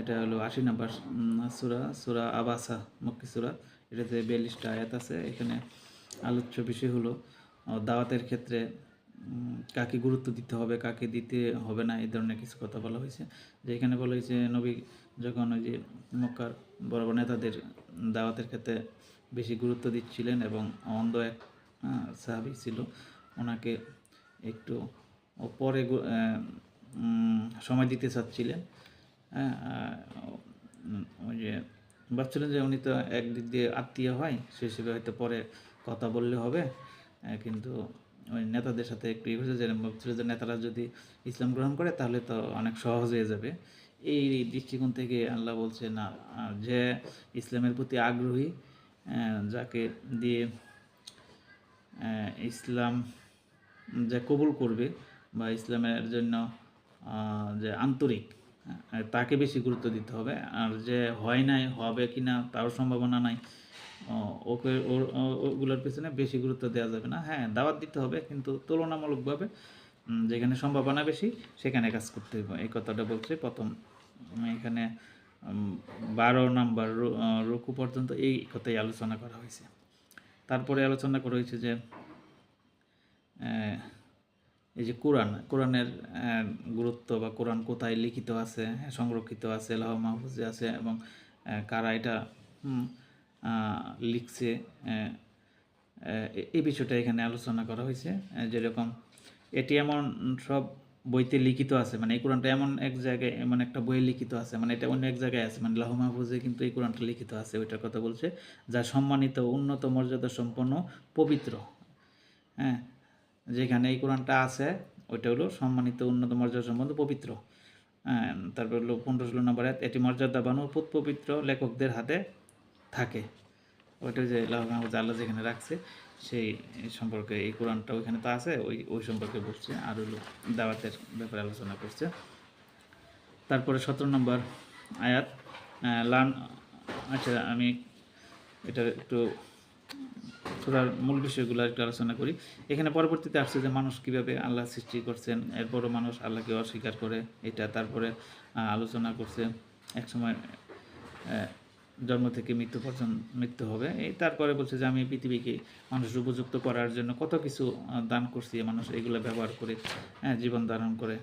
এটা হলো আশি নাম্বার সুরা সুরা আবাসা, মক্কি সুরা। এটাতে বিয়াল্লিশটা আয়াত আছে। এখানে আলোচ্য বিষয় হলো দাওয়াতের ক্ষেত্রে কাকে গুরুত্ব দিতে হবে, কাকে দিতে হবে না, এই ধরনের কিছু কথা বলা হয়েছে। যে এখানে বলা হয়েছে, নবী যখন ওই যে মক্কার বড় বড় নেতাদের দাওয়াতের ক্ষেত্রে বেশি গুরুত্ব দিচ্ছিলেন এবং অন্ধ এক সাহাবি ছিল, ওনাকে একটু পরে সময় দিতে চাচ্ছিলেন ওই যে ভাবছিলেন যে উনি তো একদিক দিয়ে আত্মীয় হয়, সে হিসেবে হয়তো পরে কথা বললে হবে। কিন্তু ওই নেতাদের সাথে একটু ইয়ে যে ভাবছিল যে নেতারা যদি ইসলাম গ্রহণ করে তাহলে তো অনেক সহজ হয়ে যাবে। এই দৃষ্টিকোণ থেকে আল্লাহ বলছে, না যে ইসলামের প্রতি আগ্রহী যাকে দিয়ে ইসলাম যে কবুল করবে বা ইসলামের জন্য যে আন্তরিক তাকে বেশি গুরুত্ব দিতে হবে। আর যে হয় নাই, হবে কি না, তারও সম্ভাবনা নাই ওকে ওগুলোর পেছনে বেশি গুরুত্ব দেওয়া যাবে না। হ্যাঁ দাওয়াত দিতে হবে, কিন্তু তুলনামূলকভাবে যেখানে সম্ভাবনা বেশি, সেখানে কাজ করতে হবে। এই কথাটা বলছে প্রথম এখানে বারো নাম্বার রুকু পর্যন্ত এই কথাই আলোচনা করা হয়েছে। তারপরে আলোচনা করা হয়েছে যে এই যে কোরআন, কোরআনের গুরুত্ব বা কোরআন কোথায় লিখিত আছে, সংরক্ষিত আছে লাহ মাহফুজে আছে এবং কারা এটা লিখছে এই বিষয়টা এখানে আলোচনা করা হয়েছে যেরকম এটি এমন সব বইতে লিখিত আছে মানে এই কোরআনটা এমন এক জায়গায়, এমন একটা বইয়ে লিখিত আছে মানে এটা অন্য এক জায়গায় আছে মানে লাহ মাহফুজে কিন্তু এই কোরআনটা লিখিত আছে, ওইটার কথা বলছে, যা সম্মানিত, উন্নত মর্যাদা সম্পন্ন পবিত্র হ্যাঁ যেখানে এই কোরআনটা আছে, ওইটা হলো সম্মানিত উন্নত মর্যাদা সম্বন্ধ পবিত্র। তারপর হলো পনেরো ষোলো নম্বর এটি মর্যাদাবান ও পুত পবিত্র, লেখকদের হাতে থাকে। ওইটা যে আল্লাহ যেখানে রাখছে, সেই সম্পর্কে এই কোরআনটা ওইখানে তো আছে, ওই ওই সম্পর্কে বলছে। আর হলো দাওয়াতের ব্যাপারে আলোচনা করছে। তারপরে সতেরো নম্বর আয়াত লান আচ্ছা আমি এটা একটু সুরার মূল বিষয়গুলো একটু আলোচনা করি। এখানে পরবর্তীতে আসছে যে মানুষ কীভাবে আল্লাহ সৃষ্টি করছেন এরপরও মানুষ আল্লাহকে অস্বীকার করে এটা তারপরে আলোচনা করছে একসময় আহ, জন্ম থেকে মৃত্যু পর্যন্ত মৃত্যু হবে। এই তারপরে বলছে যে আমি পৃথিবীকে মানুষ উপযুক্ত করার জন্য কত কিছু দান করছি মানুষ এগুলো ব্যবহার করে হ্যাঁ, জীবন ধারণ করে।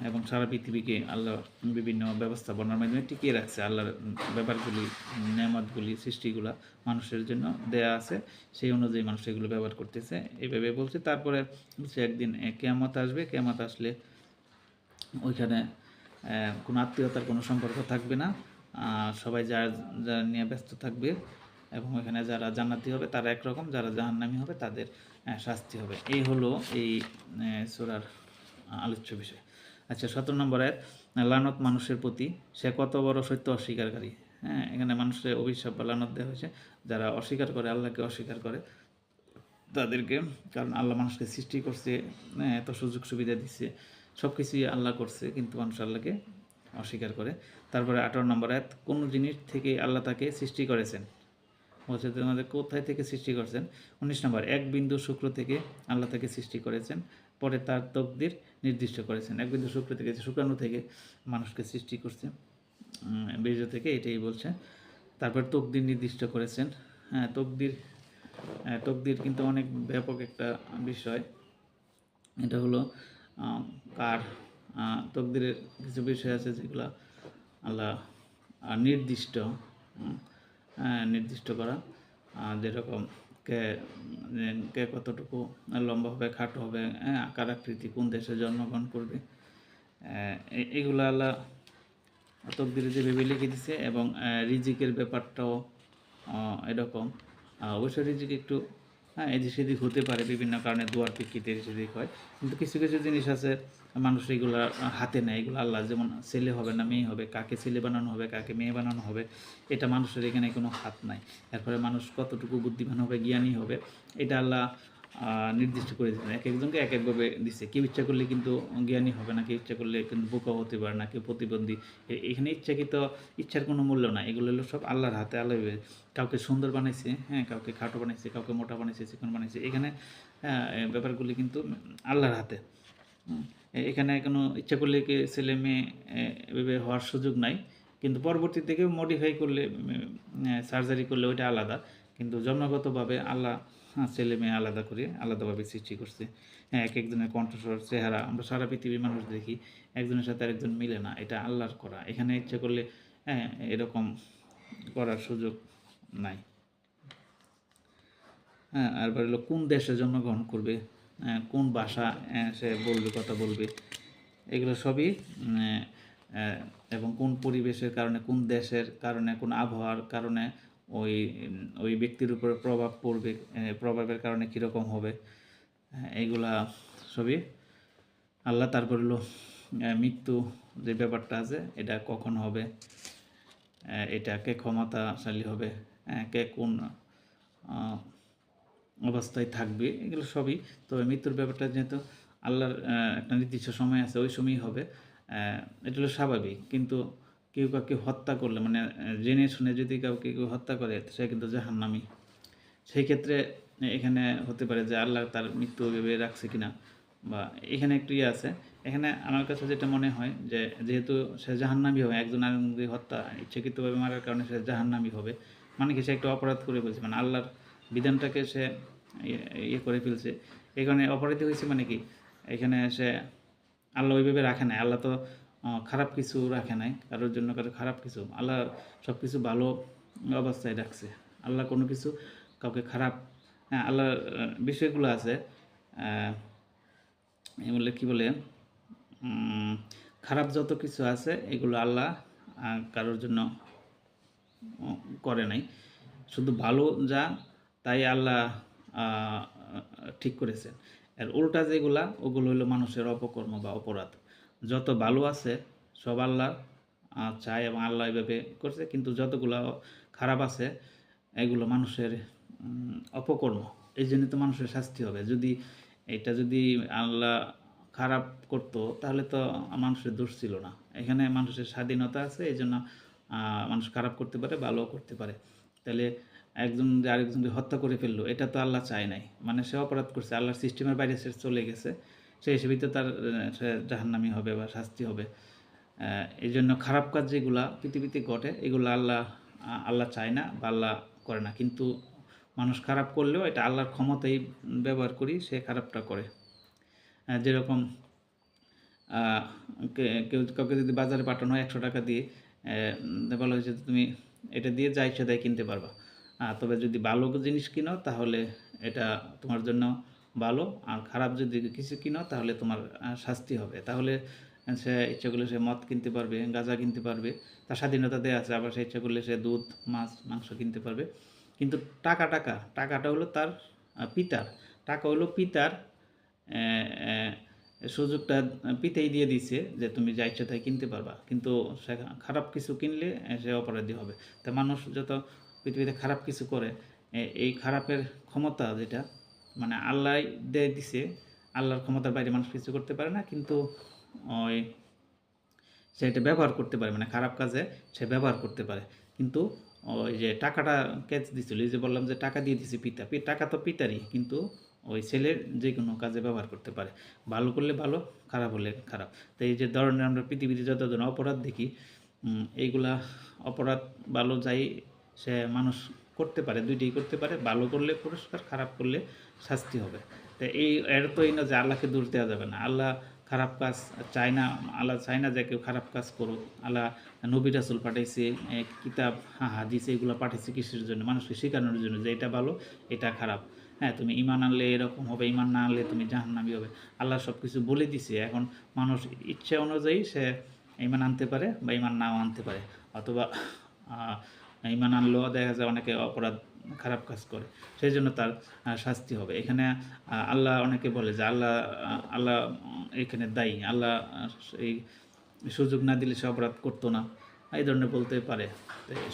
এবং সারা পৃথিবীকে আল্লাহ বিভিন্ন ব্যবস্থাপনার মাধ্যমে টিকিয়ে রাখছে। আল্লাহর ব্যাপারগুলি, নেয়ামতগুলি, সৃষ্টিগুলা মানুষের জন্য দেয়া আছে। সেই অনুযায়ী মানুষ এগুলো ব্যবহার করতেছে। এইভাবে বলছে। তারপরে বলছে, একদিন কেয়ামত আসবে। কেয়ামত আসলে ওইখানে কোনো আত্মীয়তার কোনো সম্পর্ক থাকবে না। সবাই যার যার নিয়ে ব্যস্ত থাকবে এবং ওইখানে যারা জান্নাতি হবে, তারা একরকম। যারা জাহান্নামী হবে, তাদের শাস্তি হবে। এই হলো এই সোরার আলোচ্য বিষয়। আচ্ছা সতেরো নম্বর আয়াত লানত মানুষের প্রতি সে কত বড় সত্য অস্বীকারী? হ্যাঁ এখানে মানুষের অভিশাপ বা লানত দেওয়া হয়েছে। যারা অস্বীকার করে আল্লাহকে অস্বীকার করে তাদেরকে কারণ আল্লাহ মানুষকে সৃষ্টি করছে হ্যাঁ, এত সুযোগ সুবিধা দিচ্ছে সব কিছুই আল্লাহ করছে কিন্তু মানুষ আল্লাহকে অস্বীকার করে। তারপরে আঠারো নম্বর আয়াত কোন জিনিস থেকে আল্লাহ তাকে সৃষ্টি করেছেন? বলছে তোমাদের কোথায় থেকে সৃষ্টি করছেন? উনিশ নম্বর এক বিন্দু শুক্র থেকে আল্লাহ তাকে সৃষ্টি করেছেন। পরে তার তকদির নির্দিষ্ট করেছেন। এক বিন্দু শুক্র থেকে শুক্রাণু থেকে মানুষকে সৃষ্টি করছে। বীর্য থেকে এটাই বলছে। তারপর তকদির নির্দিষ্ট করেছেন। হ্যাঁ তকদির হ্যাঁ, তকদির কিন্তু অনেক ব্যাপক একটা বিষয়। এটা হলো কার তকদিরের কিছু বিষয় আছে যেগুলো আল্লাহ নির্দিষ্ট হ্যাঁ, নির্দিষ্ট করা যেরকম কে কে কতটুকু লম্বা হবে, খাটো হবে হ্যাঁ আকার আকৃতি, কোন দেশে জন্মগ্রহণ করবে এগুলো আল্লাহ তকদিরে যে ভেবে লিখে দিছে এবং রিজিকের ব্যাপারটাও এরকম। অবশ্য রিজিক একটু হ্যাঁ এদিক সেদিক হতে পারে, বিভিন্ন কারণে দুয়ার প্রেক্ষিতে এদিক সেদিক হয়। কিন্তু কিছু কিছু জিনিস আছে, মানুষ এগুলো হাতে নেয়, এগুলো আল্লাহ যেমন ছেলে হবে না মেয়ে হবে, কাকে ছেলে বানানো হবে, কাকে মেয়ে বানানো হবে, এটা মানুষের এখানে কোনো হাত নাই। এরপরে মানুষ কতটুকু বুদ্ধিমান হবে, জ্ঞানী হবে, এটা আল্লাহ নির্দিষ্ট করে দিচ্ছেন এক একজনকে এক একভাবে দিচ্ছে কেউ ইচ্ছা করলে কিন্তু জ্ঞানী হবে না, কেউ ইচ্ছা করলে কিন্তু বোকা হতে পারে না, কেউ প্রতিবন্ধী। এখানে ইচ্ছাকৃত ইচ্ছার কোনো মূল্য নাই। এগুলো হলো সব আল্লাহর হাতে আল্লাহ কাউকে সুন্দর বানাইছে হ্যাঁ কাউকে খাটো বানাইছে, কাউকে মোটা বানাইছে, চিকন বানাইছে। এখানে হ্যাঁ ব্যাপারগুলি কিন্তু আল্লাহর হাতে। এখানে কোনো ইচ্ছা করলে কি ছেলে মেয়ে এভাবে হওয়ার সুযোগ নাই। কিন্তু পরবর্তী থেকে মডিফাই করলে সার্জারি করলে ওইটা আলাদা। কিন্তু জন্মগতভাবে আল্লাহ হ্যাঁ, ছেলে মেয়ে আলাদা করে আলাদাভাবে সৃষ্টি করছে। হ্যাঁ এক একজনের কণ্ঠস্বর চেহারা আমরা সারা পৃথিবীর মানুষ দেখি একজনের সাথে আরেকজন মিলে না এটা আল্লাহর করা। এখানে ইচ্ছা করলে হ্যাঁ এরকম করার সুযোগ নাই। হ্যাঁ আর হলো কোন দেশে জন্মগ্রহণ করবে হ্যাঁ, কোন ভাষা আহ, সে বলবে কথা বলবে এগুলো সবই এবং কোন পরিবেশের কারণে কোন দেশের কারণে কোন আবহাওয়ার কারণে ওই ওই ব্যক্তির উপরে প্রভাব পড়বে প্রভাবের কারণে কীরকম হবে হ্যাঁ, এইগুলা সবই আল্লাহ তারপর হলো মৃত্যু যে ব্যাপারটা আছে এটা কখন হবে? এটা কে ক্ষমতাশালী হবে? কে কোন অবস্থায় থাকবে? এগুলো সবই। তবে মৃত্যুর ব্যাপারটা যেহেতু আল্লাহর একটা নির্দিষ্ট সময় আছে ওই সময়ই হবে এটা হলো স্বাভাবিক। কিন্তু কেউ কাউকে হত্যা করলে মানে জেনে শুনে যদি কাউকে কেউ হত্যা করে, সে কিন্তু জাহান্নামী। সেই ক্ষেত্রে এখানে হতে পারে যে আল্লাহ তার মৃত্যু ভেবে রাখছে কিনা বা এখানে একটু ইয়ে আছে। এখানে আমার কাছে যেটা মনে হয় যে, যেহেতু সে জাহান্নামী হবে, একজন আরেকজনকে হত্যা ইচ্ছাকৃতভাবে মারার কারণে সে জাহান্নামী হবে মানে কি সে একটা অপরাধ করে ফেলছে মানে আল্লাহর বিধানটাকে সে ইয়ে- ইয়ে করে ফেলছে। এখানে অপরাধী হয়েছে মানে কি? এখানে সে আল্লাহ ওইভাবে রাখে না আল্লাহ তো খারাপ কিছু রাখে নাই, কারোর জন্য কারও খারাপ কিছু, আল্লাহ সব কিছু ভালো অবস্থায় রাখছে। আল্লাহ কোনো কিছু কাউকে খারাপ হ্যাঁ আল্লাহর বিষয়গুলো আছে বলে কি বলে খারাপ যত কিছু আছে, এগুলো আল্লাহ কারোর জন্য করে নাই। শুধু ভালো যা, তাই আল্লাহ ঠিক করেছেন আর উল্টা যেগুলা, ওগুলো হলো মানুষের অপকর্ম বা অপরাধ। যত ভালো আছে, সব আল্লাহ চায় এবং আল্লাহ এভাবে করছে। কিন্তু যতগুলো খারাপ আছে, এগুলো মানুষের অপকর্ম। এই জন্য তো মানুষের শাস্তি হবে। যদি এটা যদি আল্লাহ খারাপ করতো, তাহলে তো মানুষের দোষ ছিল না। এখানে মানুষের স্বাধীনতা আছে, এই জন্য মানুষ খারাপ করতে পারে, ভালোও করতে পারে। তাহলে একজন যে আরেকজনকে হত্যা করে ফেলল, এটা তো আল্লাহ চায় নাই। মানে সে অপরাধ করছে, আল্লাহর সিস্টেমের বাইরে সে চলে গেছে। সেই হিসেবেই তো তার সে জাহান্নামি হবে বা শাস্তি হবে। এই জন্য খারাপ কাজ যেগুলা পৃথিবীতে ঘটে, এগুলো আল্লাহ আল্লাহ চায় না বা আল্লাহ করে না। কিন্তু মানুষ খারাপ করলেও এটা আল্লাহর ক্ষমতাই ব্যবহার করি, সে খারাপটা করে। যেরকম কেউ কাউকে যদি বাজারে পাঠানো হয় একশো টাকা দিয়ে বলা হয়েছে তুমি এটা দিয়ে যা ইচ্ছা তাই কিনতে পারবা। তবে যদি ভালো জিনিস কিনো তাহলে এটা তোমার জন্য ভালো, আর খারাপ যদি কিছু কিনো, তাহলে তোমার শাস্তি হবে। তাহলে সে ইচ্ছা করলে সে মদ কিনতে পারবে, গাঁজা কিনতে পারবে। তার স্বাধীনতা দেওয়া আছে, আবার সে ইচ্ছা করলে সে দুধ, মাছ, মাংস কিনতে পারবে। কিন্তু টাকা টাকা, টাকাটা হলো তার পিতার। টাকা হলো পিতার সুযোগটা পিতেই দিয়ে দিছে যে তুমি যা ইচ্ছা তাই কিনতে পারবা। কিন্তু সে খারাপ কিছু কিনলে সে অপরাধী হবে। তা মানুষ যত পৃথিবীতে খারাপ কিছু করে এই খারাপের ক্ষমতা যেটা মানে আল্লাহ দিয়ে দিছে, আল্লাহর ক্ষমতার বাইরে মানুষ কিছু করতে পারে না, কিন্তু ওই সে এটা ব্যবহার করতে পারে মানে খারাপ কাজে সে ব্যবহার করতে পারে। কিন্তু ওই যে টাকাটা ক্যাচ দিছিল, এই যে বললাম যে টাকা দিয়ে দিছে পিতা টাকা তো পিতারই, কিন্তু ওই ছেলের যে কোনো কাজে ব্যবহার করতে পারে। ভালো করলে ভালো, খারাপ হলে খারাপ। তো এই যে ধরনের আমরা পৃথিবীতে যত ধরনের অপরাধ দেখি এইগুলা অপরাধ ভালো যাই সে মানুষ করতে পারে, দুইটাই করতে পারে, ভালো করলে পুরস্কার, খারাপ করলে শাস্তি হবে। তো এই এর তো এই না যে আল্লাহকে দূর দেওয়া যাবে না। আল্লাহ খারাপ কাজ চায় না, আল্লাহ চায় না যে কেউ খারাপ কাজ করুক। আল্লাহ নবী রাসুল পাঠাইছে কিতাব হ্যাঁ হাদিস এগুলো পাঠাইছে কিসের জন্য? মানুষকে শেখানোর জন্য যে এটা ভালো, এটা খারাপ। হ্যাঁ তুমি ইমান আনলে এরকম হবে ইমান না আনলে তুমি জাহান্নামি হবে। আল্লাহ সব কিছু বলে দিছে। এখন মানুষ ইচ্ছা অনুযায়ী সে ইমান আনতে পারে বা ইমান নাও আনতে পারে। অথবা ইমান আনলেও দেখা যায় অনেকে অপরাধ খারাপ কাজ করে সেই জন্য তার শাস্তি হবে। এখানে আল্লাহ অনেকে বলে যে আল্লাহ আল্লাহ এখানে দায়ী। আল্লাহ এই সুযোগ না দিলে সে অপরাধ করতো না। এই ধরনের বলতে পারে।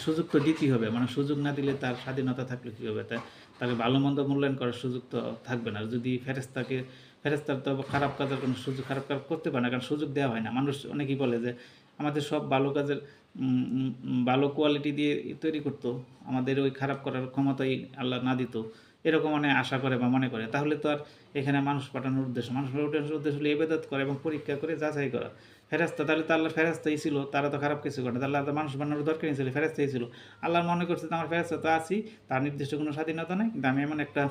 সুযোগ তো দিতেই হবে। মানে সুযোগ না দিলে তার স্বাধীনতা থাকলে কী হবে? তাই তাকে ভালো মন্দ মূল্যায়ন করার সুযোগ তো থাকবে না। যদি ফেরেস্তাকে ফেরেস্তার তো খারাপ কাজের কোনো সুযোগ, খারাপ কাজ করতে পারে না, কারণ সুযোগ দেওয়া হয় না। মানুষ অনেকেই বলে যে আমাদের সব ভালো কাজের ভালো কোয়ালিটি দিয়ে তৈরি করতো। আমাদের ওই খারাপ করার ক্ষমতাই আল্লাহ না দিত। এরকম মানে আশা করে বা মনে করে। তাহলে তো আর এখানে মানুষ পাঠানোর উদ্দেশ্য, মানুষ পাঠানোর উদ্দেশ্য হলো এবেদত করে এবং পরীক্ষা করে যাচাই করা। ফেরাস্তা তাহলে তো আল্লাহ ফেরাস্তাই ছিল, তারা তো খারাপ কিছু করে না। তাহলে তো মানুষ বানানোর দরকার নেই ছিল ফেরাস্তাই ছিল। আল্লাহ মনে করছে তো আমার ফেরাস্তা তো আছি, তার নির্দিষ্ট কোনো স্বাধীনতা নেই। কিন্তু আমি এমন একটা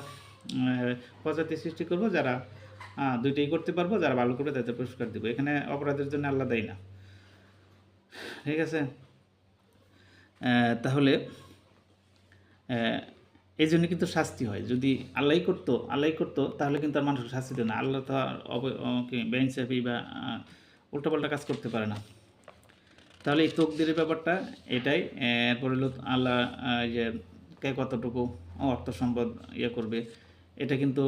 প্রজাতি সৃষ্টি করব যারা দুইটাই করতে পারব, যারা ভালো করবে তাদের পুরস্কার দিব। এখানে অপরাধের জন্য আল্লাহ দেয় না। ঠিক আছে? তাহলে এই জন্য কিন্তু শাস্তি হয়। যদি আল্লাহ করতো আল্লাহ করতো, তাহলে কিন্তু আর মানুষ শাস্তি দেয় না। আল্লাহ তো বেইনসাফি বা উল্টাপাল্টা কাজ করতে পারে না। তাহলে এই তকদিরের ব্যাপারটা এটাই। এরপর হলো আল্লাহ যে, কে কতটুকু অর্থ সম্পদ ইয়ে করবে, এটা কিন্তু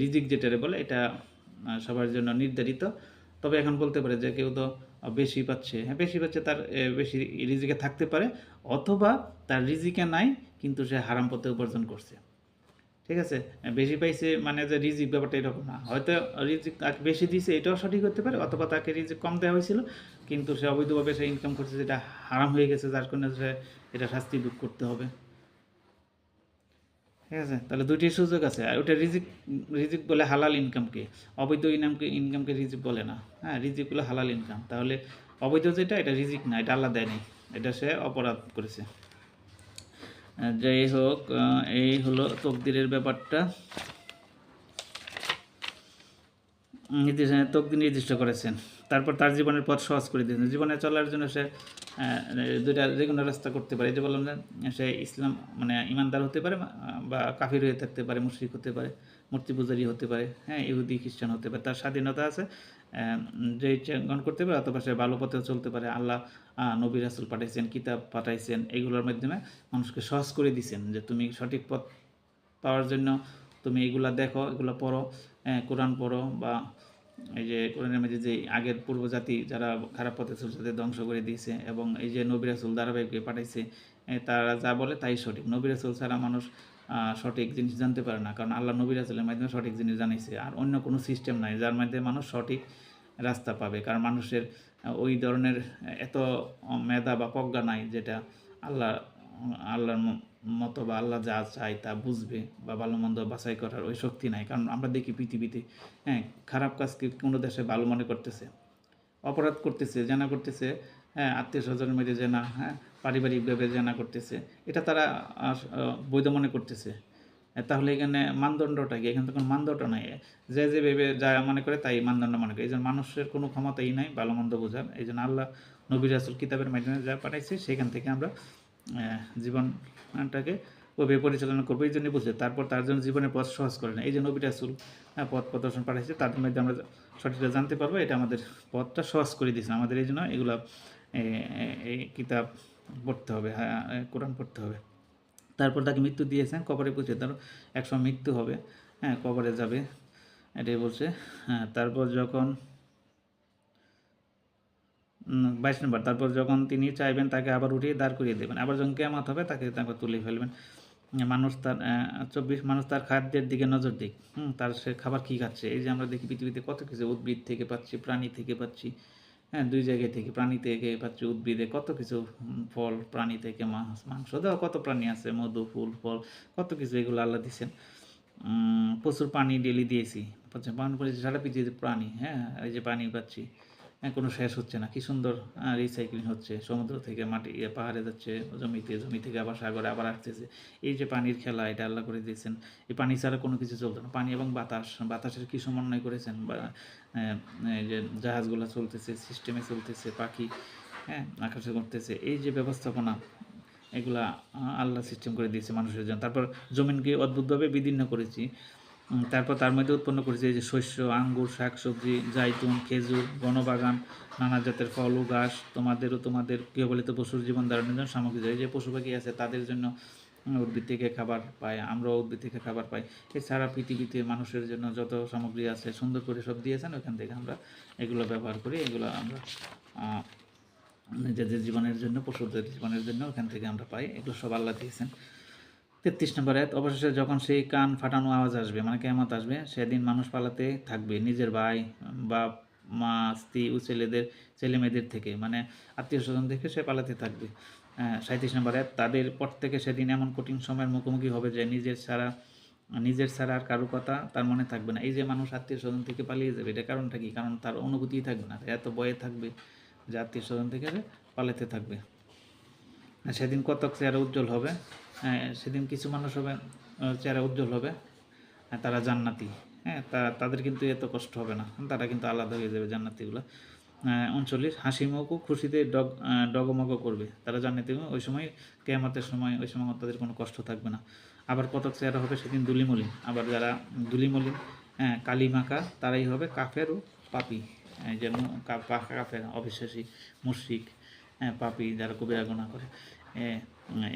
রিজিক যেটারে বলে, এটা সবার জন্য নির্ধারিত। তবে এখন বলতে পারে যে, কেউ তো বেশি পাচ্ছে। হ্যাঁ বেশি পাচ্ছে তার বেশি রিজিকে থাকতে পারে, অথবা তার রিজিকে নাই, কিন্তু সে হারাম পথে উপার্জন করছে। ঠিক আছে? বেশি পাইছে মানে যে রিজিক, ব্যাপারটা এরকম না। হয়তো রিজিক তাকে বেশি দিয়েছে এটাও সঠিক হতে পারে, অথবা তাকে রিজিক কম দেওয়া হয়েছিল, কিন্তু সে অবৈধভাবে সে ইনকাম করছে, যেটা হারাম হয়ে গেছে, যার কারণে সে এটা শাস্তি ভোগ করতে হবে। ঠিক আছে? তাহলে দুইটি সুযোগ আছে। আর ওটা রিজিক রিজিক বলে হালাল ইনকামকে অবৈধ ইনকামকে ইনকামকে রিজিক বলে না। হ্যাঁ রিজিক বলে হালাল ইনকাম তাহলে অবৈধ যেটা, এটা রিজিক না, এটা আল্লাহ দেয় নাই। এটা সে অপরাধ করেছে। যাই হোক এই হলো তকদিরের ব্যাপারটা। নির্দিষ্ট তকদির নির্দিষ্ট করেছেন। তারপর তার জীবনের পথ সহজ করে দিয়েছেন। জীবনে চলার জন্য সে দুইটা যে কোনো রাস্তা করতে পারে। যে বললাম যে সে ইসলাম মানে ইমানদার হতে পারে বা- কাফির হয়ে থাকতে পারে, মুশরিক হতে পারে, মূর্তি পূজারি হতে পারে হ্যাঁ ইহুদি, খ্রিস্টান হতে পারে, তার স্বাধীনতা আছে যে গ্রহণ করতে পারে অথবা সে ভালো পথেও চলতে পারে। আল্লাহ নবী, রাসুল পাঠাইছেন, কিতাব পাঠাইছেন, এগুলোর মাধ্যমে মানুষকে সহজ করে দিয়েছেন যে তুমি সঠিক পথ পাওয়ার জন্য তুমি এগুলা দেখো, এগুলো পড়ো কোরআন পড়ো বা এই যে কোরআনের মধ্যে যে আগের পূর্ব জাতি যারা খারাপ পথে ছিল তাদের ধ্বংস করে দিয়েছে এবং এই যে নবী রাসুল ধারাবাহিককে পাঠাইছে তারা যা বলে তাই সঠিক। নবী রাসুল ছাড়া মানুষ সঠিক জিনিস জানতে পারে না কারণ আল্লাহ নবী রাসুলের মাধ্যমে সঠিক জিনিস জানাইছে আর অন্য কোনো সিস্টেম নাই যার মাধ্যমে মানুষ সঠিক রাস্তা পাবে কারণ মানুষের ওই ধরনের এত মেধা বা প্রজ্ঞা নাই যেটা আল্লাহ, আল্লাহর মতো বা আল্লাহ যা চায় তা বুঝবে বা ভালো মন্দ বাছাই করার ওই শক্তি নাই। কারণ আমরা দেখি পৃথিবীতে হ্যাঁ খারাপ কাজকে কোনো দেশে ভালো মনে করতেছে? অপরাধ করতেছে জানা করতেছে হ্যাঁ আত্মীয় স্বজনের মধ্যে জানা হ্যাঁ পারিবারিকভাবে জানা করতেছে। এটা তারা বৈধ মনে করতেছে। তাহলে এখানে মানদণ্ডটা কি? এখানে তো কোনো মানদণ্ড নাই। যে যে ভেবে যা মনে করে তাই মানদণ্ড মনে করে। এই জন্য মানুষের কোনো ক্ষমতাই নাই ভালো মন্দ বোঝার। এই জন্য আল্লাহ নবী রাসুল কিতাবের মাধ্যমে যা পাঠাইছে সেখান থেকে আমরা আহ, ওইভাবে পরিচালনা করব, এই জন্যই বুঝছে তারপর তার জন্য জীবনের পথ সহজ করে না এই যে নবী রাসুল পথ প্রদর্শন পাঠাইছে তার মধ্যে আমরা সঠিকটা জানতে পারব। এটা আমাদের পথটা সহজ করে দিয়েছে। আমাদের এই জন্য এগুলো এই কিতাব পড়তে হবে হ্যাঁ কোরআন পড়তে হবে। তারপর তাকে মৃত্যু দিয়েছেন, কবরে পুঁছে তার একসময় মৃত্যু হবে। হ্যাঁ কবরে যাবে, এটাই বলছে। হ্যাঁ তারপর যখন বাইশ নম্বর। তারপর যখন তিনি চাইবেন তাকে আবার উঠিয়ে দাঁড় করিয়ে দেবেন। আবার যখন কেমত হবে তাকে তারপর তুলে ফেলবেন। মানুষ তার চব্বিশ, মানুষ তার খাদ্যের দিকে নজর দিক। হুম, তার সে খাবার কী খাচ্ছে? এই যে আমরা দেখি পৃথিবীতে কত কিছু উদ্ভিদ থেকে পাচ্ছি, প্রাণী থেকে পাচ্ছি। হ্যাঁ দুই জায়গায় থেকে, প্রাণী থেকে পাচ্ছি উদ্ভিদে কত কিছু ফল, প্রাণী থেকে মাছ, মাংস দেওয়া কত প্রাণী আছে, মধু, ফুল, ফল, কত কিছু এগুলো আল্লাহ দিচ্ছেন প্রচুর পানি ডেলি দিয়েছি। পান করেছি সারা পৃথিবীতে প্রাণী। হ্যাঁ এই যে পানি পাচ্ছি। কোনো শেষ হচ্ছে না। কি সুন্দর রিসাইক্লিং হচ্ছে। সমুদ্র থেকে মাটি ইয়ে পাহাড়ে যাচ্ছে, জমিতে, জমি থেকে আবার সাগরে আবার আসতেছে। এই যে পানির খেলা, এটা আল্লাহ করে দিয়েছেন। এই পানি ছাড়া কোনো কিছু চলতো না। পানি এবং বাতাস, বাতাসের কী সমন্বয় করেছেন? বা যে জাহাজগুলো চলতেছে সিস্টেমে চলতেছে, পাখি হ্যাঁ আকাশে করতেছে এই যে ব্যবস্থাপনা, এগুলা, আল্লাহ সিস্টেম করে দিয়েছে মানুষের জন্য। তারপর জমিনকে অদ্ভুতভাবে বিদীর্ণ করেছি। তারপর তার মধ্যে উৎপন্ন করেছে যে শস্য, আঙ্গুর, শাকসবজি জাইতুন খেজুর বনবাগান নানা জাতের ফল ও ঘাস, তোমাদেরও তোমাদের গৃহপালিত পশুর জীবন ধারণের জন্য সামগ্রী এই যে পশু পাখি আছে, তাদের জন্য উদ্ভিদ থেকে খাবার পায়, আমরাও উদ্ভিদ থেকে খাবার পাই। এছাড়া পৃথিবীতে মানুষের জন্য যত সামগ্রী আছে, সুন্দর করে সব দিয়েছেন ওখান থেকে আমরা এগুলো ব্যবহার করি, এগুলো আমরা নিজেদের জীবনের জন্য, পশুদের জীবনের জন্য ওখান থেকে আমরা পাই, এগুলো সব আল্লাহ দিয়েছেন। তেত্রিশ নম্বর এক অবশেষে যখন সেই কান ফাটানো আওয়াজ আসবে মানে কেমত আসবে সেদিন মানুষ পালাতে থাকবে নিজের ভাই বাপ মা স্ত্রী ও ছেলেদের ছেলে মেয়েদের থেকে মানে আত্মীয় স্বজন থেকে সে পালাতে থাকবে। সাঁত্রিশ নম্বর নম্বরে তাদের প্রত্যেকে সেদিন এমন কঠিন সময়ের মুখোমুখি হবে যে নিজের ছাড়া নিজের ছাড়া আর কারও কথা তার মনে থাকবে না। এই যে মানুষ আত্মীয় স্বজন থেকে পালিয়ে যাবে এটা কারণটা কি? কারণ তার অনুভূতিই থাকবে না এত বয়ে থাকবে যে আত্মীয় স্বজন থেকে পালাতে থাকবে। সেদিন কতক চেহারা উজ্জ্বল হবে হ্যাঁ, সেদিন কিছু মানুষ হবে চেহারা উজ্জ্বল হবে তারা জান্নাতি। হ্যাঁ তা, তাদের কিন্তু এত কষ্ট হবে না। তারা কিন্তু আলাদা হয়ে যাবে জান্নাতিগুলো। উনচল্লিশ হাসি মুখও খুশিতে ডগ ডগমগ করবে। তারা জান্নাতি ওই সময় কেয়ামতের সময়, ওই সময় তাদের কোনো কষ্ট থাকবে না। আবার কতক চেহারা হবে সেদিন দুলিমলিন আবার যারা দুলিমলিন হ্যাঁ কালিমাকা, তারাই হবে কাফের ও পাপি। এই যে মু- কাফের, অবিশ্বাসী, মুশরিক হ্যাঁ পাপি যারা কবিরা গুনাহ করে।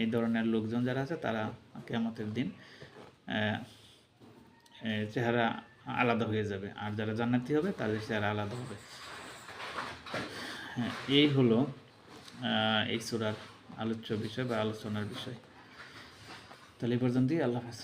এই ধরনের লোকজন যারা আছে, তারা কেমতের দিন চেহারা আলাদা হয়ে যাবে। আর যারা জান্নাতি হবে, তাদের চেহারা আলাদা হবে। হ্যাঁ এই হলো এই সুরার আলোচ্য বিষয় বা আলোচনার বিষয়। তাহলে এই পর্যন্তই, আল্লাহ হাফেজ।